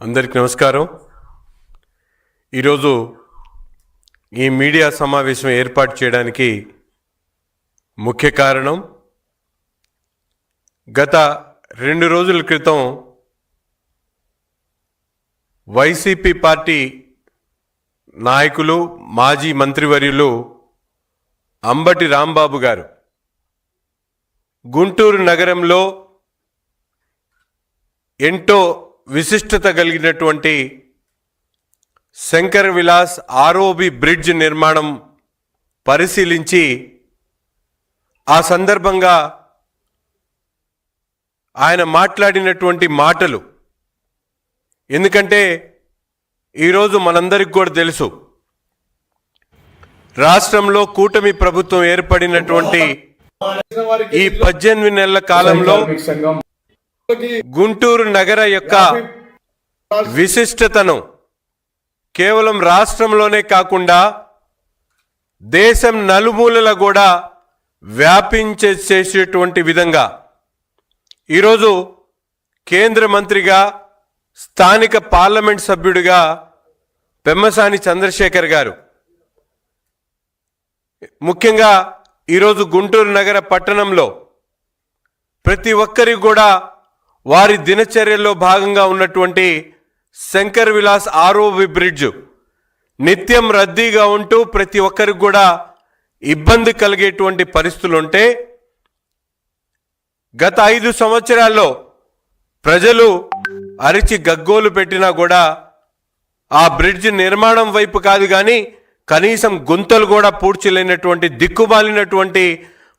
అందరికి నమస్కారం. ఈరోజు ఈ మీడియా సమావేశం ఏర్పాటు చేయడానికి ముఖ్య కారణం గత రెండు రోజుల క్రితం వైసీపీ పార్టీ నాయకులు మాజీ మంత్రివర్యులు అంబటి రాంబాబు గారు గుంటూరు నగరంలో ఎంతో విశిష్టత కలిగినటువంటి శంకర్ విలాస్ ఆర్ఓబి బ్రిడ్జ్ నిర్మాణం పరిశీలించి ఆ సందర్భంగా ఆయన మాట్లాడినటువంటి మాటలు. ఎందుకంటే ఈరోజు మనందరికి కూడా తెలుసు. రాష్ట్రంలో కూటమి ప్రభుత్వం ఏర్పడినటువంటి ఈ పద్దెనిమిది నెలల కాలంలో గుంటూరు నగర యొక్క విశిష్టతను కేవలం రాష్ట్రంలోనే కాకుండా దేశం నలుమూలల కూడా వ్యాపించే చేసేటువంటి విధంగా ఈరోజు కేంద్ర మంత్రిగా స్థానిక పార్లమెంట్ సభ్యుడిగా పెమ్మసాని చంద్రశేఖర్ గారు. ముఖ్యంగా ఈరోజు గుంటూరు నగర పట్టణంలో ప్రతి ఒక్కరికి కూడా వారి దినచర్యల్లో భాగంగా ఉన్నటువంటి శంకర్ విలాస్ ఆర్ఓవి బ్రిడ్జ్ నిత్యం రద్దీగా ఉంటూ ప్రతి ఒక్కరికి కూడా ఇబ్బంది కలిగేటువంటి పరిస్థితులు ఉంటే గత ఐదు సంవత్సరాల్లో ప్రజలు అరిచి గగ్గోలు పెట్టినా కూడా ఆ బ్రిడ్జ్ నిర్మాణం వైపు కాదు కానీ కనీసం గుంతలు కూడా పూడ్చలేనటువంటి దిక్కుమాలినటువంటి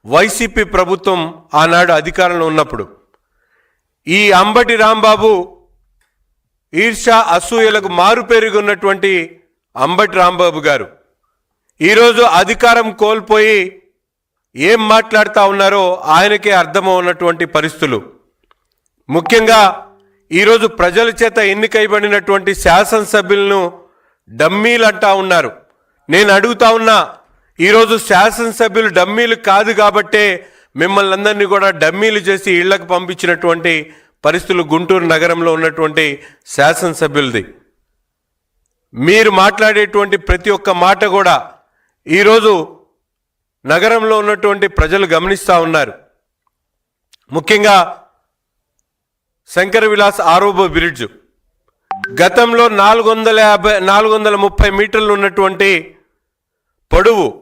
వైసీపీ ప్రభుత్వం ఆనాడు అధికారంలో ఉన్నప్పుడు. ఈ అంబటి రాంబాబు ఈర్షా అసూయలకు మారు పెరుగున్నటువంటి అంబటి రాంబాబు గారు. ఈరోజు అధికారం కోల్పోయి ఏం మాట్లాడుతూ ఉన్నారో ఆయనకే అర్థమవున్నటువంటి పరిస్థితులు. ముఖ్యంగా ఈరోజు ప్రజల చేత ఎన్నికైబడినటువంటి శాసనసభ్యులను డమ్మీలు అంటా ఉన్నారు. నేను అడుగుతా ఉన్నా ఈరోజు శాసనసభ్యులు డమ్మీలు కాదు కాబట్టే మిమ్మల్ని అందరినీ కూడా డమ్మీలు చేసి ఇళ్ళకు పంపించినటువంటి పరిస్థితులు గుంటూరు నగరంలో ఉన్నటువంటి శాసనసభ్యులది. మీరు మాట్లాడేటువంటి ప్రతి ఒక్క మాట కూడా ఈరోజు నగరంలో ఉన్నటువంటి ప్రజలు గమనిస్తూ ఉన్నారు. ముఖ్యంగా శంకర విలాస్ ఆరోబో బ్రిడ్జ్. గతంలో నాలుగు వందల యాభై నాలుగు వందల ముప్పై మీటర్లు ఉన్నటువంటి పొడవు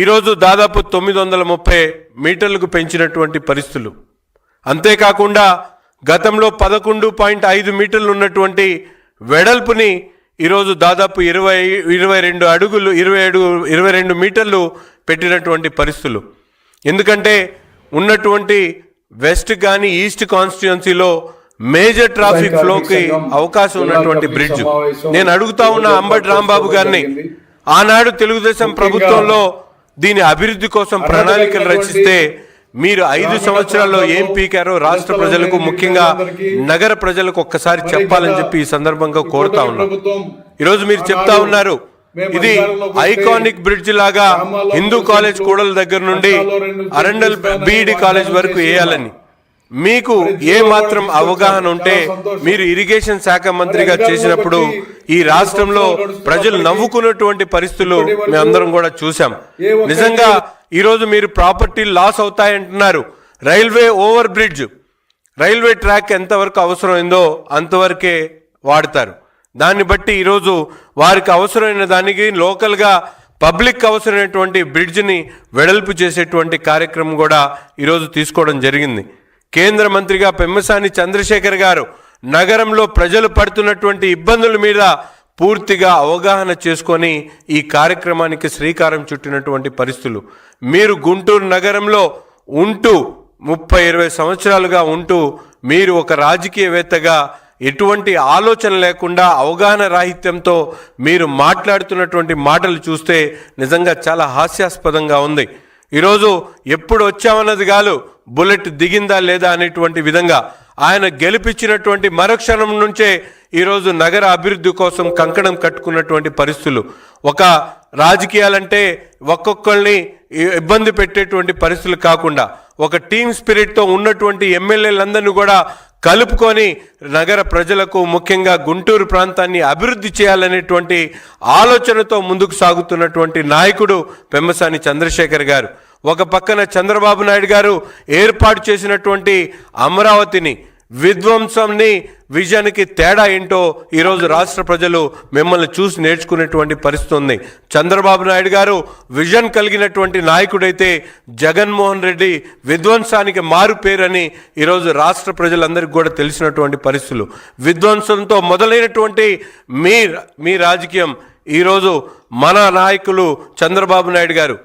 ఈరోజు దాదాపు తొమ్మిది వందల ముప్పై మీటర్లకు పెంచినటువంటి పరిస్థితులు. అంతేకాకుండా గతంలో పదకొండు పాయింట్ ఐదు మీటర్లు ఉన్నటువంటి వెడల్పుని ఈరోజు దాదాపు ఇరవై ఇరవై రెండు అడుగులు ఇరవై అడుగు ఇరవై రెండు మీటర్లు పెట్టినటువంటి పరిస్థితులు. ఎందుకంటే ఉన్నటువంటి వెస్ట్ కానీ ఈస్ట్ కాన్స్టిట్యున్సీలో మేజర్ ట్రాఫిక్ ఫ్లోకి అవకాశం ఉన్నటువంటి బ్రిడ్జ్. నేను అడుగుతా ఉన్న అంబటి రాంబాబు గారిని ఆనాడు తెలుగుదేశం ప్రభుత్వంలో దీని అభివృద్ధి కోసం ప్రణాళికలు రచిస్తే మీరు ఐదు సంవత్సరాల్లో ఏం పీకారో రాష్ట్ర ప్రజలకు ముఖ్యంగా నగర ప్రజలకు ఒక్కసారి చెప్పాలని చెప్పి ఈ సందర్భంగా కోరుతా ఉన్నాం. ఈరోజు మీరు చెప్తా ఉన్నారు ఇది ఐకానిక్ బ్రిడ్జ్ లాగా హిందూ కాలేజ్ కూడల దగ్గర నుండి అరండల్ బీఈడి కాలేజ్ వరకు వేయాలని. మీకు ఏ మాత్రం అవగాహన ఉంటే మీరు ఇరిగేషన్ శాఖ మంత్రిగా చేసినప్పుడు ఈ రాష్ట్రంలో ప్రజలు నవ్వుకున్నటువంటి పరిస్థితులు మేమందరం కూడా చూసాం నిజంగా ఈరోజు మీరు property loss అవుతాయంటున్నారు. Railway over bridge railway track ఎంతవరకు అవసరమైందో అంతవరకే వాడతారు. దాన్ని బట్టి ఈరోజు వారికి అవసరమైన దానికి లోకల్గా పబ్లిక్ అవసరమైనటువంటి బ్రిడ్జ్ని వెడల్పు చేసేటువంటి కార్యక్రమం కూడా ఈరోజు తీసుకోవడం జరిగింది. కేంద్ర మంత్రిగా పెమ్మసాని చంద్రశేఖర్ గారు నగరంలో ప్రజలు పడుతున్నటువంటి ఇబ్బందుల మీద పూర్తిగా అవగాహన చేసుకొని ఈ కార్యక్రమానికి శ్రీకారం చుట్టినటువంటి పరిస్థితులు. మీరు గుంటూరు నగరంలో ఉంటూ ముప్పై ఇరవై సంవత్సరాలుగా ఉంటూ మీరు ఒక రాజకీయవేత్తగా ఎటువంటి ఆలోచన లేకుండా అవగాహన రాహిత్యంతో మీరు మాట్లాడుతున్నటువంటి మాటలు చూస్తే నిజంగా చాలా హాస్యాస్పదంగా ఉంది. ఈరోజు ఎప్పుడు వచ్చామన్నది కాదు బుల్లెట్ దిగిందా లేదా అనేటువంటి విధంగా ఆయన గెలిపించినటువంటి మరుక్షణం నుంచే ఈరోజు నగర అభివృద్ధి కోసం కంకణం కట్టుకున్నటువంటి పరిస్థితులు. ఒక రాజకీయాలంటే ఒక్కొక్కరిని ఇబ్బంది పెట్టేటువంటి పరిస్థితులు కాకుండా ఒక టీమ్ స్పిరిట్తో ఉన్నటువంటి ఎమ్మెల్యేలందరినీ కూడా కలుపుకొని నగర ప్రజలకు ముఖ్యంగా గుంటూరు ప్రాంతాన్ని అభివృద్ధి చేయాలనేటువంటి ఆలోచనతో ముందుకు సాగుతున్నటువంటి నాయకుడు పెమ్మసాని చంద్రశేఖర్ గారు. ఒక పక్కన చంద్రబాబు నాయుడు గారు ఏర్పాటు చేసినటువంటి అమరావతిని విధ్వంసంని విజయానికి తేడా ఏంటో ఈరోజు రాష్ట్ర ప్రజలు మిమ్మల్ని చూసి నేర్చుకునేటువంటి పరిస్థితి ఉంది. చంద్రబాబు నాయుడు గారు విజన్ కలిగినటువంటి నాయకుడైతే జగన్మోహన్ రెడ్డి విధ్వంసానికి మారు పేరని ఈరోజు రాష్ట్ర ప్రజలందరికీ కూడా తెలిసినటువంటి పరిస్థితులు. విధ్వంసంతో మొదలైనటువంటి మీ మీ రాజకీయం ఈరోజు మన నాయకులు చంద్రబాబు నాయుడు గారు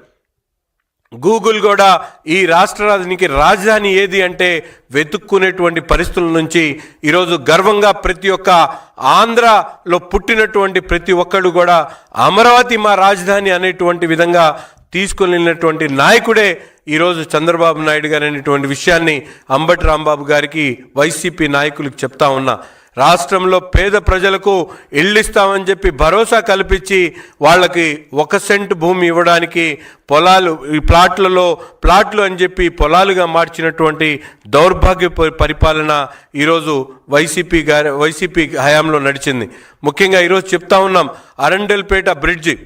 గూగుల్ కూడా ఈ రాష్ట్రానికి రాజధాని ఏది అంటే వెతుక్కునేటువంటి పరిస్థితుల నుంచి ఈరోజు గర్వంగా ప్రతి ఒక్క ఆంధ్రలో పుట్టినటువంటి ప్రతి ఒక్కడు కూడా అమరావతి మా రాజధాని అనేటువంటి విధంగా తీసుకువెళ్ళినటువంటి నాయకుడే ఈరోజు చంద్రబాబు నాయుడు గారు అనేటువంటి విషయాన్ని అంబటి రాంబాబు గారికి వైసీపీ నాయకులకు చెప్తా ఉన్నా. రాష్ట్రంలో పేద ప్రజలకు ఇళ్ళు చెప్పి భరోసా కల్పించి వాళ్ళకి ఒక సెంట్ భూమి ఇవ్వడానికి పొలాలు ఈ ప్లాట్లలో ప్లాట్లు అని చెప్పి పొలాలుగా మార్చినటువంటి దౌర్భాగ్య పరిపాలన ఈరోజు వైసీపీ గారి వైసీపీ హయాంలో నడిచింది. ముఖ్యంగా ఈరోజు చెప్తా ఉన్నాం అరండల్పేట బ్రిడ్జి.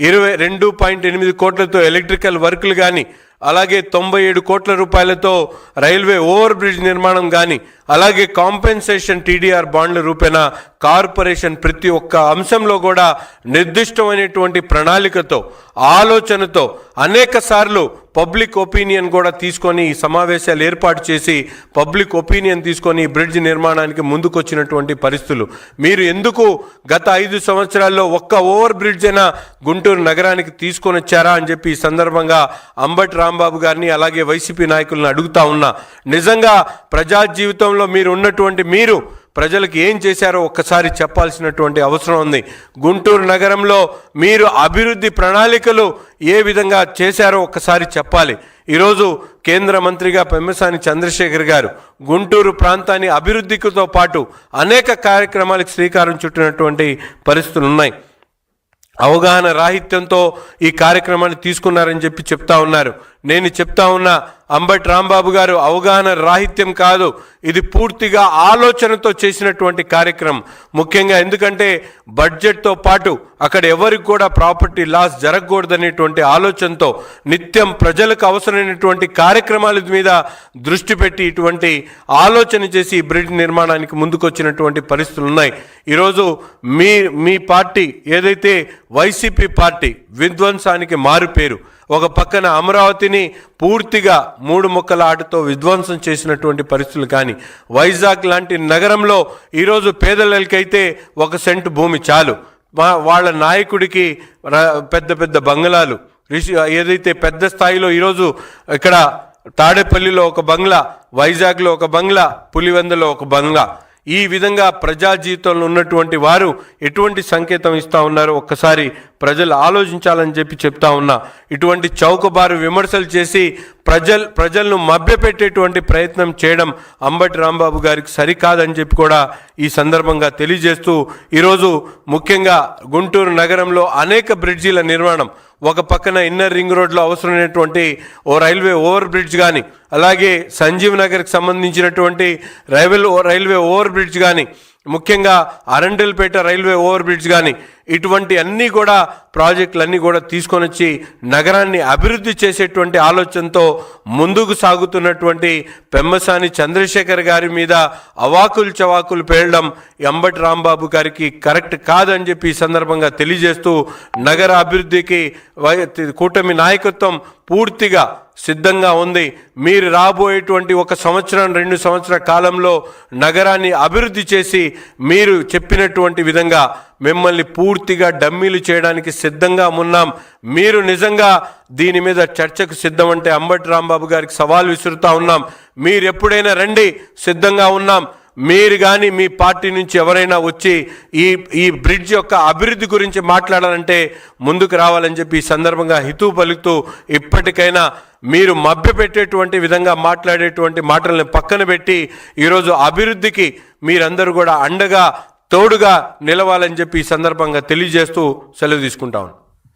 ఇరవై రెండు పాయింట్ ఎనిమిది కోట్లతో ఎలక్ట్రికల్ వర్కులు కానీ అలాగే తొంభై ఏడు కోట్ల రూపాయలతో రైల్వే ఓవర్ బ్రిడ్జ్ నిర్మాణం కానీ అలాగే కాంపెన్సేషన్ టీడీఆర్ బాండ్ల రూపేణ కార్పొరేషన్ ప్రతి ఒక్క అంశంలో కూడా నిర్దిష్టమైనటువంటి ప్రణాళికతో ఆలోచనతో అనేక సార్లు పబ్లిక్ ఒపీనియన్ కూడా తీసుకొని ఈ సమావేశాలు ఏర్పాటు చేసి పబ్లిక్ ఒపీనియన్ తీసుకొని ఈ బ్రిడ్జ్ నిర్మాణానికి ముందుకొచ్చినటువంటి పరిస్థితులు. మీరు ఎందుకు గత ఐదు సంవత్సరాల్లో ఒక్క ఓవర్ బ్రిడ్జ్ అయినా గుంటూరు నగరానికి తీసుకొని వచ్చారా అని చెప్పి ఈ సందర్భంగా అంబటి రాంబాబు గారిని అలాగే వైసీపీ నాయకులను అడుగుతా ఉన్నా. నిజంగా ప్రజా జీవితంలో మీరు ఉన్నటువంటి మీరు ప్రజలకు ఏం చేశారో ఒక్కసారి చెప్పాల్సినటువంటి అవసరం ఉంది. గుంటూరు నగరంలో మీరు అభివృద్ధి ప్రణాళికలు ఏ విధంగా చేశారో ఒక్కసారి చెప్పాలి. ఈరోజు కేంద్ర మంత్రిగా పెమ్మసాని చంద్రశేఖర్ గారు గుంటూరు ప్రాంతాన్ని అభివృద్ధితో పాటు అనేక కార్యక్రమాలకు శ్రీకారం చుట్టినటువంటి పరిస్థితులు ఉన్నాయి. అవగాహన రాహిత్యంతో ఈ కార్యక్రమాన్ని తీసుకున్నారని చెప్పి చెప్తా ఉన్నారు. నేను చెప్తా ఉన్నా అంబటి రాంబాబు గారు అవగాహన రాహిత్యం కాదు. ఇది పూర్తిగా ఆలోచనతో చేసినటువంటి కార్యక్రమం. ముఖ్యంగా ఎందుకంటే బడ్జెట్తో పాటు అక్కడ ఎవరికి కూడా ప్రాపర్టీ లాస్ జరగకూడదనేటువంటి ఆలోచనతో నిత్యం ప్రజలకు అవసరమైనటువంటి కార్యక్రమాల మీద దృష్టి పెట్టి ఇటువంటి ఆలోచన చేసి ఈ బ్రిడ్జ్ నిర్మాణానికి ముందుకొచ్చినటువంటి పరిస్థితులు ఉన్నాయి. ఈరోజు మీ మీ పార్టీ ఏదైతే వైసీపీ పార్టీ విధ్వంసానికి మారు పేరు ఒక పక్కన అమరావతిని పూర్తిగా మూడు ముక్కల ఆటతో విధ్వంసం చేసినటువంటి పరిస్థితులు కానీ వైజాగ్ లాంటి నగరంలో ఈరోజు పేదలకైతే ఒక సెంటు భూమి చాలు. మా- వాళ్ళ నాయకుడికి పెద్ద పెద్ద బంగ్లాలు. రిషి ఏదైతే పెద్ద స్థాయిలో ఈరోజు ఇక్కడ తాడేపల్లిలో ఒక బంగ్లా వైజాగ్లో ఒక బంగ్లా పులివెందులో ఒక బంగ్లా ఈ విధంగా ప్రజా జీవితంలో ఉన్నటువంటి వారు ఎటువంటి సంకేతం ఇస్తా ఉన్నారో ఒక్కసారి ప్రజలు ఆలోచించాలని చెప్పి చెప్తా ఉన్నా. ఇటువంటి చౌకబారు విమర్శలు చేసి ప్రజల్ ప్రజలను మభ్యపెట్టేటువంటి ప్రయత్నం చేయడం అంబటి రాంబాబు గారికి సరికాదని చెప్పి కూడా ఈ సందర్భంగా తెలియజేస్తూ ఈరోజు ముఖ్యంగా గుంటూరు నగరంలో అనేక బ్రిడ్జీల నిర్మాణం ఒక పక్కన ఇన్నర్ రింగ్ రోడ్లో అవసరమైనటువంటి ఓ రైల్వే ఓవర్ బ్రిడ్జ్ కానీ అలాగే సంజీవ్ నగర్కి సంబంధించినటువంటి రైల్వే రైల్వే ఓవర్ బ్రిడ్జ్ కానీ ముఖ్యంగా అరండల్పేట రైల్వే ఓవర్ బ్రిడ్జ్ కానీ ఇటువంటి అన్నీ కూడా ప్రాజెక్టులన్నీ కూడా తీసుకొని వచ్చి నగరాన్ని అభివృద్ధి చేసేటువంటి ఆలోచనతో ముందుకు సాగుతున్నటువంటి పెమ్మసాని చంద్రశేఖర్ గారి మీద అవాకులు చవాకులు పేలడం ఎంబటి రాంబాబు గారికి కరెక్ట్ కాదని చెప్పి ఈ సందర్భంగా తెలియజేస్తూ నగర అభివృద్ధికి వై- కూటమి నాయకత్వం పూర్తిగా సిద్ధంగా ఉంది. మీరు రాబోయేటువంటి ఒక సంవత్సరం రెండు సంవత్సర కాలంలో నగరాన్ని అభివృద్ధి చేసి మీరు చెప్పినటువంటి విధంగా మిమ్మల్ని పూర్తిగా డమ్మీలు చేయడానికి సిద్ధంగా ఉన్నాం. మీరు నిజంగా దీని మీద చర్చకు సిద్ధం అంటే అంబటి రాంబాబు గారికి సవాల్ విసురుతా ఉన్నాం. మీరు ఎప్పుడైనా రండి సిద్ధంగా ఉన్నాం. మీరు కానీ మీ పార్టీ నుంచి ఎవరైనా వచ్చి ఈ ఈ బ్రిడ్జ్ యొక్క అభివృద్ధి గురించి మాట్లాడాలంటే ముందుకు రావాలని చెప్పి ఈ సందర్భంగా హితూ పలుకుతూ ఇప్పటికైనా మీరు మభ్యపెట్టేటువంటి విధంగా మాట్లాడేటువంటి మాటలను పక్కన పెట్టి ఈరోజు అభివృద్ధికి మీరందరూ కూడా అండగా తోడుగా నిలవాలని చెప్పి ఈ సందర్భంగా తెలియజేస్తూ సెలవు తీసుకుంటాను